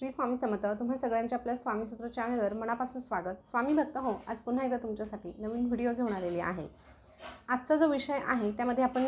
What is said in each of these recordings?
श्री स्वामी समर्थ तुम्हा सगळ्यांच्या आपल्या स्वामी सूत्र चॅनलवर मनापासून स्वागत. स्वामी भक्त हो आज पुन्हा एकदा तुमच्यासाठी नवीन व्हिडिओ घेऊन आलेली आहे. आजचा जो विषय आहे त्यामध्ये आपण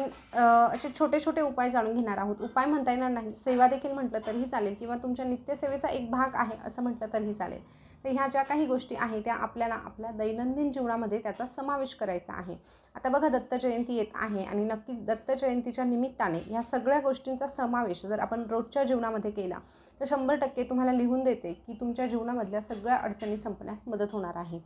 असे छोटे छोटे उपाय जाणून घेणार आहोत. उपाय म्हणता येणार नाही. सेवा देखील म्हटलं तरीही चालेल किंवा तुमच्या नित्यसेवेचा एक भाग आहे असं म्हटलं तरीही चालेल. तर ह्या ज्या काही गोष्टी आहे त्या आपल्याला आपल्या दैनंदिन जीवनामध्ये त्याचा समावेश करायचा आहे. आता बघा दत्त जयंती येत आहे आणि नक्कीच दत्त जयंतीच्या निमित्ताने ह्या सगळ्या गोष्टींचा समावेश जर आपण रोजच्या जीवनामध्ये केला तर शंभर टक्के तुम्हाला लिहून देते की तुमच्या जीवनामधल्या सगळ्या अडचणी संपण्यास मदत होणार आहे.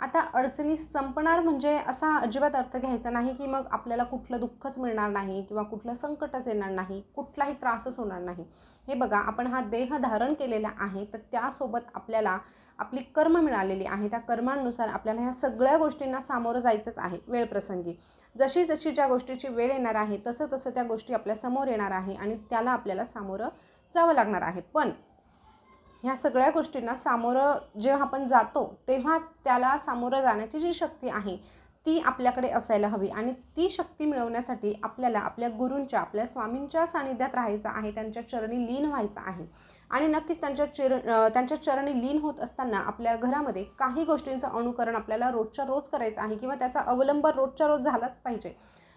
आता अडचणी संपणार म्हणजे असा अजिबात अर्थ घ्यायचा नाही की मग आपल्याला कुठलं दुःखच मिळणार नाही किंवा कुठलं संकटच येणार नाही कुठलाही त्रासच होणार नाही. हे बघा आपण हा देह धारण केलेला आहे तर त्यासोबत आपल्याला आपली कर्म मिळालेली आहे. त्या कर्मांनुसार आपल्याला ह्या सगळ्या गोष्टींना सामोरं जायचंच आहे वेळप्रसंगी जशी जशी ज्या गोष्टीची वेळ येणार आहे तसं तसं त्या गोष्टी आपल्यासमोर येणार आहे आणि त्याला आपल्याला सामोरं जावं लागणार आहे. पण ह्या सगळ्या गोष्टींना सामोरं जेव्हा आपण जातो तेव्हा त्याला सामोरं जाण्याची जी शक्ती आहे ती आपल्याकडे असायला हवी. आणि ती शक्ती मिळवण्यासाठी आपल्याला आपल्या गुरूंच्या आपल्या स्वामींच्या सानिध्यात राहायचं आहे त्यांच्या चरणी लीन व्हायचं आहे. आणि नक्कीच त्यांच्या चिर त्यांच्या चरणी लीन होत असताना आपल्या घरामध्ये काही गोष्टींचं अनुकरण आपल्याला रोजच्या रोज करायचं आहे किंवा त्याचा अवलंब रोजच्या रोज झालाच पाहिजे.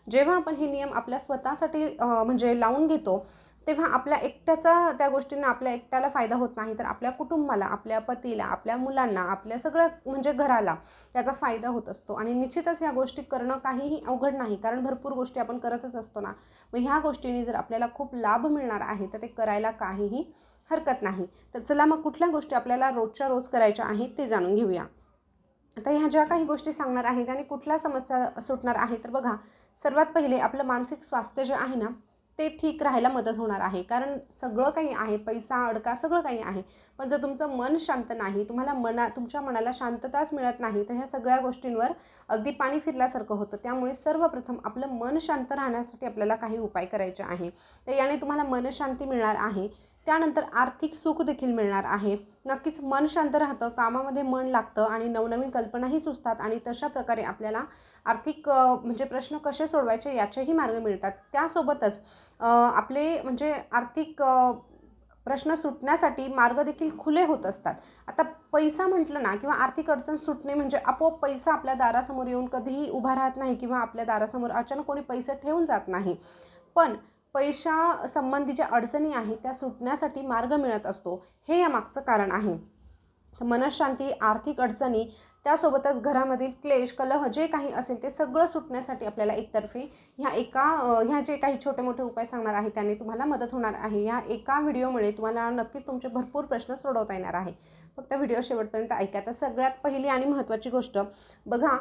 जेव्हा आपण हे नियम आपल्या स्वतःसाठी म्हणजे लावून घेतो तेव्हा आपल्या एकट्याचा त्या गोष्टींना आपल्या एकट्याला फायदा होत नाही. तर आपल्या कुटुंबाला आपल्या पतीला आपल्या मुलांना आपल्या सगळ्या म्हणजे घराला त्याचा फायदा होत असतो. आणि निश्चितच ह्या गोष्टी करणं काहीही अवघड नाही. कारण भरपूर गोष्टी आपण करतच असतो ना. मग ह्या गोष्टींनी जर आपल्याला खूप लाभ मिळणार आहे तर ते करायला काहीही हरकत नाही. तर चला मग कुठल्या गोष्टी आपल्याला रोजच्या रोज करायच्या आहेत ते जाणून घेऊया. आता ह्या ज्या काही गोष्टी सांगणार आहेत आणि कुठल्या समस्या सुटणार आहे तर बघा सर्वात पहिले आपलं मानसिक स्वास्थ्य जे आहे ना ते ठीक राहायला मदत होणार आहे. कारण सगळं काही आहे पैसा अडका सगळं काही आहे. पण जर तुमचं मन शांत नाही तुम्हाला मना तुमच्या मनाला शांतताच मिळत नाही तर ह्या सगळ्या गोष्टींवर अगदी पाणी फिरल्यासारखं होतं. त्यामुळे सर्वप्रथम आपलं मन शांत राहण्यासाठी आपल्याला काही उपाय करायचे आहे. तर याने तुम्हाला मनशांती मिळणार आहे. त्यानंतर आर्थिक सुख देखील मिळणार आहे. नक्कीच मन शांत राहतं कामामध्ये मन लागतं आणि नवनवीन कल्पनाही सुचतात आणि तशा प्रकारे आपल्याला आर्थिक म्हणजे प्रश्न कसे सोडवायचे याचेही मार्ग मिळतात. त्यासोबतच आपले म्हणजे आर्थिक प्रश्न सुटण्यासाठी मार्ग देखील खुले होत असतात. आता पैसा म्हटलं ना किंवा आर्थिक अडचण सुटणे म्हणजे आपोआप पैसा आपल्या दारासमोर येऊन कधीही उभा राहत नाही किंवा आपल्या दारासमोर अचानक कोणी पैसे ठेवून जात नाही. पण पैशा संबंधीच्या अडचणी आहेत त्या सुटण्यासाठी मार्ग मिळत असतो. हे या मागचं कारण आहे. मनशांती आर्थिक अडचणी त्यासोबतच घरामधील क्लेश कलह जे काही असेल ते सगळं सुटण्यासाठी आपल्याला एकतर्फे ह्या एका ह्या जे काही छोटे मोठे उपाय सांगणार आहे त्याने तुम्हाला मदत होणार आहे. या एका व्हिडिओमुळे तुम्हाला नक्कीच तुमचे भरपूर प्रश्न सोडवता येणार आहे. फक्त व्हिडिओ शेवटपर्यंत ऐका. तर सगळ्यात पहिली आणि महत्त्वाची गोष्ट बघा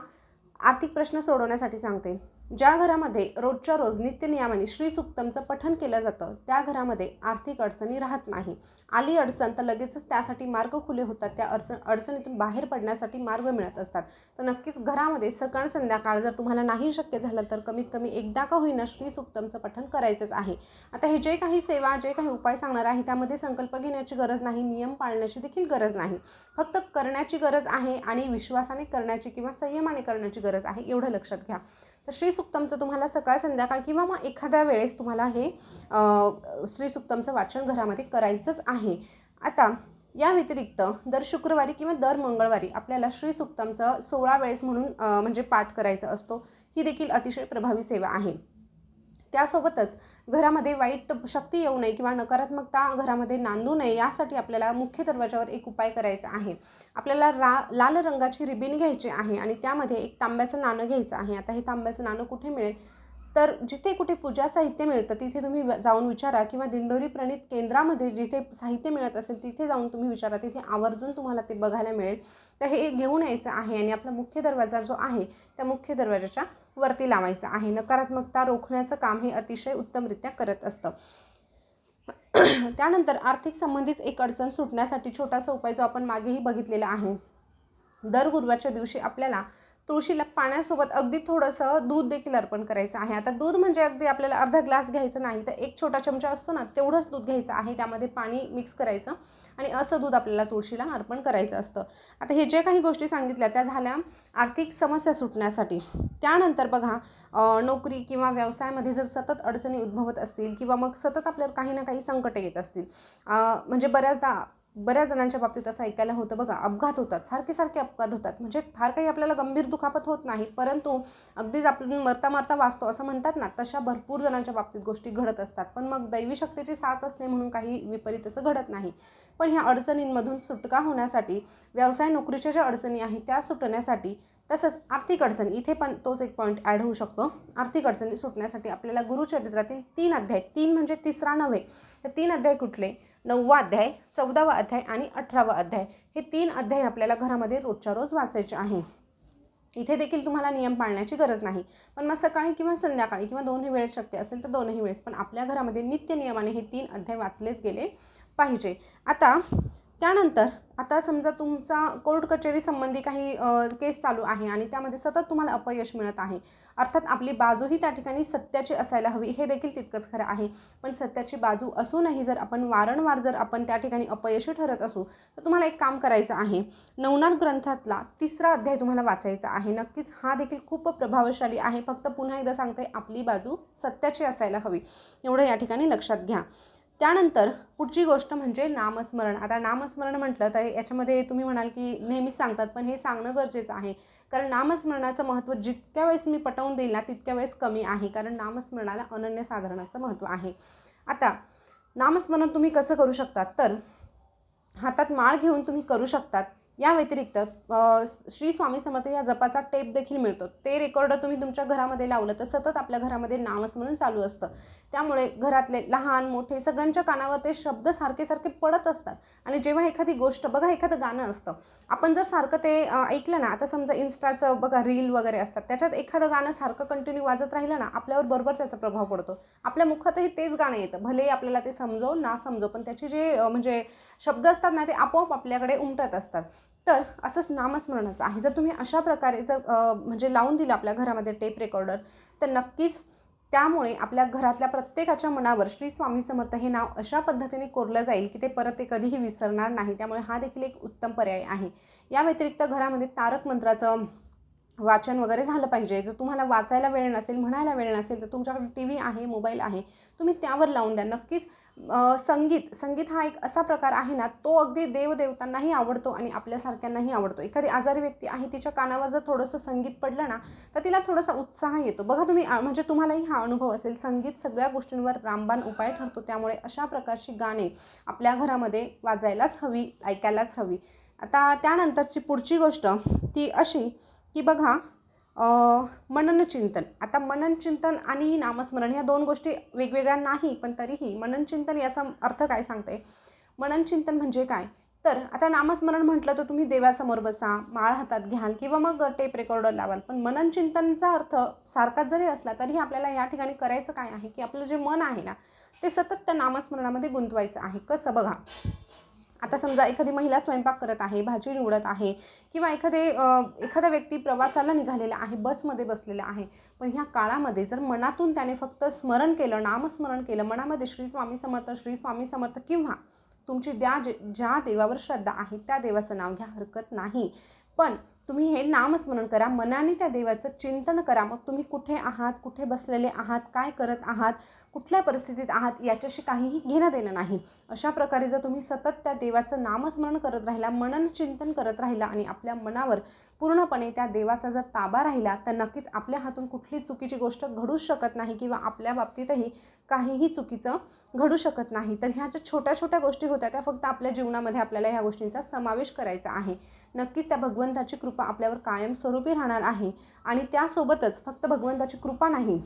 आर्थिक प्रश्न सोडवण्यासाठी सांगते. ज्या घरामध्ये रोजच्या रोज नित्यनियमाने श्रीसुक्तमचं पठन केलं जातं त्या घरामध्ये आर्थिक अडचणी राहत नाही. आली अडचण तर लगेचच त्यासाठी मार्ग खुले होतात. त्या अडचण अडचणीतून बाहेर पडण्यासाठी मार्ग मिळत असतात. तर नक्कीच घरामध्ये सकाळ संध्याकाळ जर तुम्हाला नाही शक्य झालं तर कमीत कमी एकदा का होईना श्रीसुक्तमचं पठन करायचंच आहे. आता हे जे काही सेवा जे काही उपाय सांगणार आहे त्यामध्ये संकल्प घेण्याची गरज नाही नियम पाळण्याची देखील गरज नाही. फक्त करण्याची गरज आहे आणि विश्वासाने करण्याची किंवा संयमाने करण्याची गरज आहे एवढं लक्षात घ्या. तर श्री सुक्तमचं तुम्हाला सकाळ संध्याकाळ किंवा मग एखाद्या वेळेस तुम्हाला हे श्रीसुक्तमचं श्री सुक्तमचं वाचन घरामध्ये करायचंच आहे. आता या व्यतिरिक्त दर शुक्रवारी किंवा दर मंगळवारी आपल्याला श्री सुक्तमचं सोळा वेळेस म्हणून म्हणजे पाठ करायचा असतो. ही देखील अतिशय प्रभावी सेवा आहे. त्यासोबतच घरामध्ये वाईट शक्ती येऊ नये किंवा नकारात्मकता घरामध्ये नांदू नये यासाठी आपल्याला मुख्य दरवाजावर एक उपाय करायचा आहे. आपल्याला रा लाल रंगाची रिबीन घ्यायची आहे आणि त्यामध्ये एक तांब्याचं नाणं घ्यायचं आहे. आता हे तांब्याचं नाणं कुठे मिळेल? तर जिथे कुठे पूजा साहित्य मिळतं तिथे तुम्ही जाऊन विचारा किंवा दिंडोरी प्रणित केंद्रामध्ये जिथे साहित्य मिळत असेल तिथे जाऊन तुम्ही विचारा. तिथे आवर्जून तुम्हाला ते बघायला मिळेल. तर हे घेऊन यायचं आहे आणि आपला मुख्य दरवाजा जो आहे त्या मुख्य दरवाजाच्या वरती लावायचा आहे. नकारात्मकता रोखण्याचं काम हे अतिशय उत्तमरित्या करत असतं. त्यानंतर आर्थिक संबंधीच एक अडचण सुटण्यासाठी छोटासा उपाय जो आपण मागेही बघितलेला आहे. दर गुरुवारच्या दिवशी आपल्याला तुळशीला पाण्यासोबत अगदी थोडंसं दूध देखील अर्पण करायचं आहे. आता दूध म्हणजे अगदी आपल्याला अर्धा ग्लास घ्यायचं नाही तर एक छोटा चमचा असतो ना तेवढंच दूध घ्यायचं आहे. त्यामध्ये पाणी मिक्स करायचं आणि असं दूध आपल्याला तुळशीला अर्पण करायचं असतं. आता हे जे काही गोष्टी सांगितल्या त्या झाल्या आर्थिक समस्या सुटण्यासाठी. त्यानंतर बघा नोकरी किंवा व्यवसायामध्ये जर सतत अडचणी उद्भवत असतील किंवा मग सतत आपल्याला काही ना काही संकटं येत असतील म्हणजे बऱ्याचदा बऱ्याच जणांच्या बाबतीत असं ऐकायला होतं. बघा अपघात होतात सारखे सारखे अपघात होतात. म्हणजे फार काही आपल्याला गंभीर दुखापत होत नाही परंतु अगदीच आपण मरता मरता वाचतो असं म्हणतात ना तशा भरपूर जणांच्या बाबतीत गोष्टी घडत असतात. पण मग दैवी शक्तीची साथ असणे म्हणून काही विपरीत असं घडत नाही. पण ह्या अडचणींमधून सुटका होण्यासाठी व्यवसाय नोकरीच्या ज्या अडचणी आहेत त्या सुटण्यासाठी तसंच आर्थिक अडचणी इथे पण तोच एक पॉईंट ॲड होऊ शकतो. आर्थिक अडचणी सुटण्यासाठी आपल्याला गुरुचरित्रातील तीन अध्याय तीन म्हणजे तिसरा नव्हे तर तीन अध्याय कुठले? नववा अध्याय चौदावा अध्याय आणि अठरावा अध्याय. हे तीन अध्याय आपल्याला घरामध्ये रोजच्या रोज वाचायचे आहे. इथे देखील तुम्हाला नियम पाळण्याची गरज नाही. पण मग सकाळी किंवा संध्याकाळी किंवा दोन्ही वेळेस शक्य असेल तर दोनही वेळेस पण आपल्या घरामध्ये नित्य नियमाने हे तीन अध्याय वाचलेच गेले पाहिजे. आता त्यानंतर आता समजा तुमचा कोर्ट कचेरी संबंधी काही केस चालू आहे आणि त्यामध्ये सतत तुम्हाला अपयश मिळत आहे. अर्थात आपली बाजूही त्या ठिकाणी सत्याची असायला हवी हे देखील तितकंच खरं आहे. पण सत्याची बाजू असूनही जर आपण वारंवार जर आपण त्या ठिकाणी अपयशी ठरत असू तर तुम्हाला एक काम करायचं आहे. नवनाथ ग्रंथातला तिसरा अध्याय तुम्हाला वाचायचा आहे. नक्कीच हा देखील खूप प्रभावशाली आहे. फक्त पुन्हा एकदा सांगते आपली बाजू सत्याची असायला हवी. एवढं या ठिकाणी लक्षात घ्या. त्यानंतर पुढची गोष्ट म्हणजे नामस्मरण. आता नामस्मरण म्हटलं तर याच्यामध्ये तुम्ही म्हणाल की नेहमीच सांगतात पण हे सांगणं गरजेचं आहे. कारण नामस्मरणाचं महत्त्व जितक्या वेळेस मी पटवून देईल ना तितक्या वेळेस कमी आहे. कारण नामस्मरणाला अनन्यसाधारणाचं महत्त्व आहे. आता नामस्मरण तुम्ही कसं करू शकतात? तर हातात माळ घेऊन तुम्ही करू शकतात. या व्यतिरिक्त श्री स्वामी समर्थ या जपाचा टेप देखील मिळतो. ते रेकॉर्ड तुम्ही तुमच्या घरामध्ये लावलं तर सतत आपल्या घरामध्ये नामस्मरण चालू असतं. त्यामुळे घरातले लहान मोठे सगळ्यांच्या कानावर ते शब्द सारखे सारखे पडत असतात. आणि जेव्हा एखादी गोष्ट बघा एखादं गाणं असतं. आपण जर सारखं ते ऐकलं ना आता समजा इन्स्टाचं बघा रील वगैरे असतात. त्याच्यात एखादं गाणं सारखं कंटिन्यू वाजत राहिलं ना आपल्यावर बरोबर त्याचा प्रभाव पडतो. आपल्या मुखातही तेच गाणं येतं. भलेही आपल्याला ते समजो ना समजो पण त्याचे जे म्हणजे शब्द असतात ना ते आपोआप आपल्याकडे उमटत असतात. तर असंच नामस्मरणाचं आहे. जर तुम्ही अशा प्रकारे जर म्हणजे लावून दिलं आपल्या घरामध्ये टेप रेकॉर्डर तर नक्कीच त्यामुळे आपल्या घरातल्या प्रत्येकाच्या मनावर श्री स्वामी समर्थ हे नाव अशा पद्धतीने कोरलं जाईल की ते परत ते कधीही विसरणार नाही. त्यामुळे हा देखील एक उत्तम पर्याय आहे. या व्यतिरिक्त घरामध्ये तारक मंत्राचं वाचन वगैरे झालं पाहिजे. जर तुम्हाला वाचायला वेळ नसेल म्हणायला वेळ नसेल तर तुमच्याकडे टी व्ही आहे मोबाईल आहे. तुम्ही त्यावर लावून द्या. नक्कीच संगीत संगीत हा एक असा प्रकार आहे ना तो अगदी देवदेवतांनाही आवडतो आणि आपल्यासारख्यांनाही आवडतो. एखादी आजारी व्यक्ती आहे तिच्या कानावर जर थोडंसं संगीत पडलं ना तर तिला थोडासा उत्साह येतो. बघा तुम्ही म्हणजे तुम्हालाही हा अनुभव असेल संगीत सगळ्या गोष्टींवर रामबाण उपाय ठरतो त्यामुळे अशा प्रकारची गाणे आपल्या घरामध्ये वाजायलाच हवी ऐकायलाच हवी. आता त्यानंतरची पुढची गोष्ट ती अशी की बघा मननचिंतन आता मननचिंतन आणि नामस्मरण ह्या दोन गोष्टी वेगवेगळ्या नाही पण तरीही मननचिंतन याचा अर्थ काय सांगते? मननचिंतन म्हणजे काय? तर आता नामस्मरण म्हटलं तर तुम्ही देवासमोर बसा माळ हातात घ्याल किंवा मग टेप रेकॉर्डर लावाल. पण मननचिंतनचा अर्थ सारखाच जरी असला तरीही आपल्याला या ठिकाणी करायचं काय आहे? की आपलं जे मन आहे ना ते सतत त्या नामस्मरणामध्ये गुंतवायचं आहे. कसं बघा? आता समजा एखादी महिला स्वयंपाक करत आहे भाजी निवडत आहे किंवा एखादे एखादा व्यक्ती प्रवासाला निघालेला आहे बसमध्ये बसलेला आहे पण ह्या काळामध्ये जर मनातून त्याने फक्त स्मरण केलं नामस्मरण केलं मनामध्ये श्री स्वामी समर्थ श्री स्वामी समर्थ किंवा तुमची ज्या जे ज्या देवावर श्रद्धा आहे त्या देवाचं नाव घ्या हरकत नाही. पण तुम्ही हे नामस्मरण करा मनाने त्या देवाचं चिंतन करा मग तुम्ही कुठे आहात कुठे बसलेले आहात काय करत आहात कुठल्या परिस्थितीत आहात याच्याशी काहीही घेणं देणं नाही. अशा प्रकारे जर तुम्ही सतत त्या देवाचं नामस्मरण करत राहिला मनन चिंतन करत राहिला आणि आपल्या मनावर पूर्णपणे त्या देवाचा जर ताबा राहिला तर नक्कीच आपल्या हातून कुठली चुकीची गोष्ट घडूच शकत नाही किंवा आपल्या बाबतीतही काहीही चुकीचं घडू शकत नाही. तर ह्या ज्या छोट्या छोट्या गोष्टी होत्या त्या फक्त आपल्या जीवनामध्ये आपल्याला ह्या गोष्टींचा समावेश करायचा आहे. नक्कीच त्या भगवंताची कृपा आपल्यावर कायमस्वरूपी राहणार आहे आणि त्यासोबतच फक्त भगवंताची कृपा नाही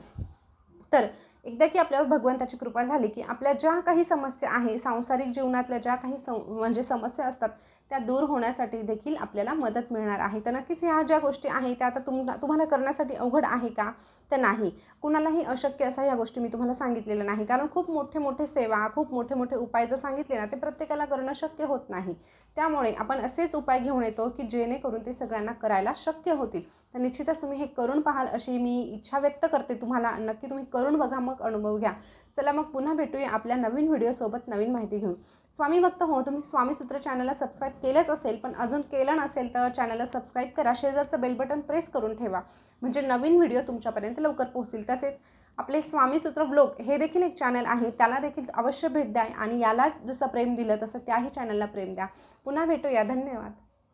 तर एकदा की आपल्यावर भगवंताची कृपा झाली की आपल्या ज्या काही समस्या आहे सांसारिक जीवनातल्या ज्या काही सं म्हणजे समस्या असतात त्या दूर होण्यासाठी देखील आपल्याला मदत मिळणार आहे. तर नक्कीच ह्या ज्या गोष्टी आहेत त्या आता तुम तुम्हाला करण्यासाठी अवघड आहे का? तर नाही. कुणालाही अशक्य असा ह्या गोष्टी मी तुम्हाला सांगितलेल्या नाही. कारण खूप मोठे मोठे सेवा खूप मोठे मोठे उपाय जर सांगितले ना ते प्रत्येकाला करणं शक्य होत नाही. त्यामुळे आपण असेच उपाय घेऊन येतो की जेणेकरून ते सगळ्यांना करायला शक्य होतील. तर निश्चितच तुम्ही हे करून पाहाल अशी मी इच्छा व्यक्त करते तुम्हाला. नक्की तुम्ही करून बघा मग अनुभव घ्या. चला मग पुन्हा भेटूया आपल्या नवीन व्हिडिओसोबत नवीन माहिती घेऊन. स्वामी भक्त हो तुम्ही स्वामी सूत्र चॅनलला सबस्क्राईब केलंच असेल पण अजून केलं नसेल तर चॅनलला सबस्क्राईब करा. शेजारचं बेल बटन प्रेस करून ठेवा. म्हणजे नवीन व्हिडिओ तुमच्यापर्यंत लवकर पोहोचतील. तसेच आपले स्वामीसूत्र ब्लॉग हे देखील एक चॅनल आहे. त्याला देखील अवश्य भेट द्या आणि याला जसं प्रेम दिलं तसं त्याही चॅनलला प्रेम द्या. पुन्हा भेटूया. धन्यवाद.